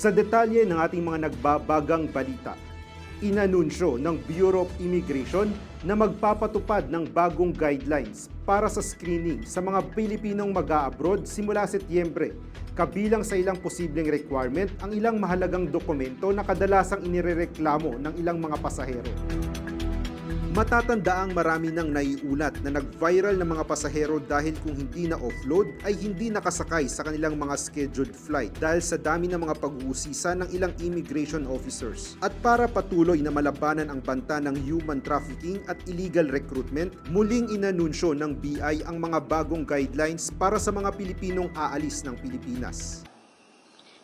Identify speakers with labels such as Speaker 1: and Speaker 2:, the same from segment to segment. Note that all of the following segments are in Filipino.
Speaker 1: Sa detalye ng ating mga nagbabagang balita, inanunsyo ng Bureau of Immigration na magpapatupad ng bagong guidelines para sa screening sa mga Pilipinong mag-a-abroad simula Setyembre. Kabilang sa ilang posibleng requirement ang ilang mahalagang dokumento na kadalasang inirereklamo ng ilang mga pasahero. Matatandaang marami nang naiulat na nag-viral ng mga pasahero dahil kung hindi na offload ay hindi nakasakay sa kanilang mga scheduled flight dahil sa dami ng mga pag-uusisa ng ilang immigration officers. At para patuloy na malabanan ang banta ng human trafficking at illegal recruitment, muling inanunsyo ng BI ang mga bagong guidelines para sa mga Pilipinong aalis ng Pilipinas.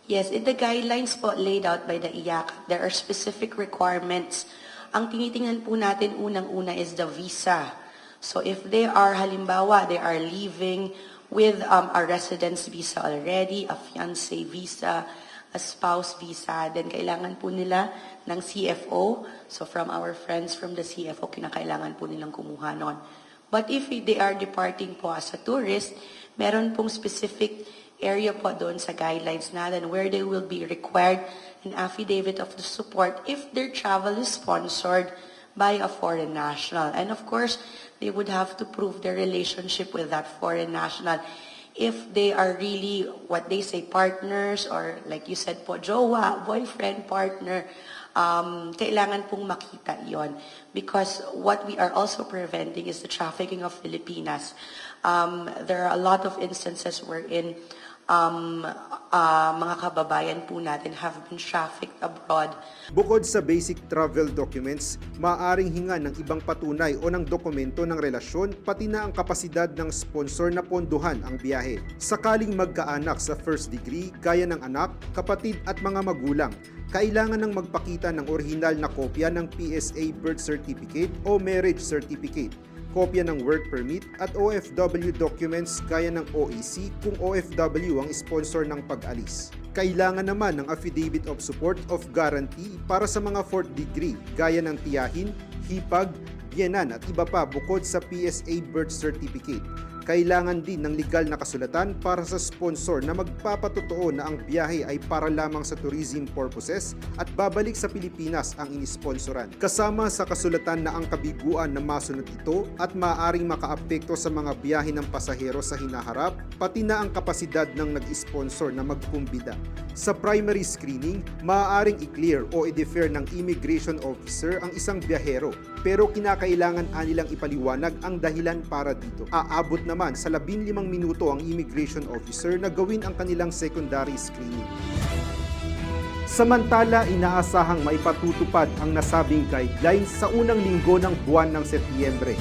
Speaker 2: Yes, in the guidelines po laid out by the IAC, there are specific requirements. Ang tinitingnan po natin unang-una is the visa. So if they are, halimbawa, they are leaving with um, a residence visa already, a fiancé visa, a spouse visa, then kailangan po nila ng CFO. So from our friends from the CFO, kinakailangan po nilang kumuha nun. But if they are departing po as a tourist, meron pong specific area po doon sa guidelines natin where they will be required an affidavit of the support if their travel is sponsored by a foreign national. And of course, they would have to prove their relationship with that foreign national. If they are really what they say partners or like you said po, jowa, boyfriend, partner, um, kailangan pong makita yon because what we are also preventing is the trafficking of Filipinas. Um, there are a lot of instances wherein um, uh, mga kababayan po natin have been trafficked abroad.
Speaker 1: Bukod sa basic travel documents, maaaring hinga ng ibang patunay o ng dokumento ng relasyon pati na ang kapasidad ng sponsor na ponduhan ang biyahe. Sakaling magkaanak sa first degree, gaya ng anak, kapatid at mga magulang, kailangan ng magpakita ng orihinal na kopya ng PSA birth certificate o marriage certificate kopya ng work permit at OFW documents gaya ng OEC kung OFW ang sponsor ng pag-alis. Kailangan naman ng affidavit of support of guarantee para sa mga fourth degree gaya ng tiyahin, hipag, biyenan at iba pa bukod sa PSA birth certificate. Kailangan din ng legal na kasulatan para sa sponsor na magpapatotoo na ang biyahe ay para lamang sa tourism purposes at babalik sa Pilipinas ang inisponsoran. Kasama sa kasulatan na ang kabiguan na masunod ito at maaaring makaapekto sa mga biyahe ng pasahero sa hinaharap, pati na ang kapasidad ng nag-sponsor na magpumbida. Sa primary screening, maaaring i-clear o i-defer ng immigration officer ang isang biyahero pero kinakailangan anilang ipaliwanag ang dahilan para dito. Aabot naman sa 15 minuto ang immigration officer na gawin ang kanilang secondary screening. Samantala, inaasahang maipatutupad ang nasabing guidelines sa unang linggo ng buwan ng Setyembre.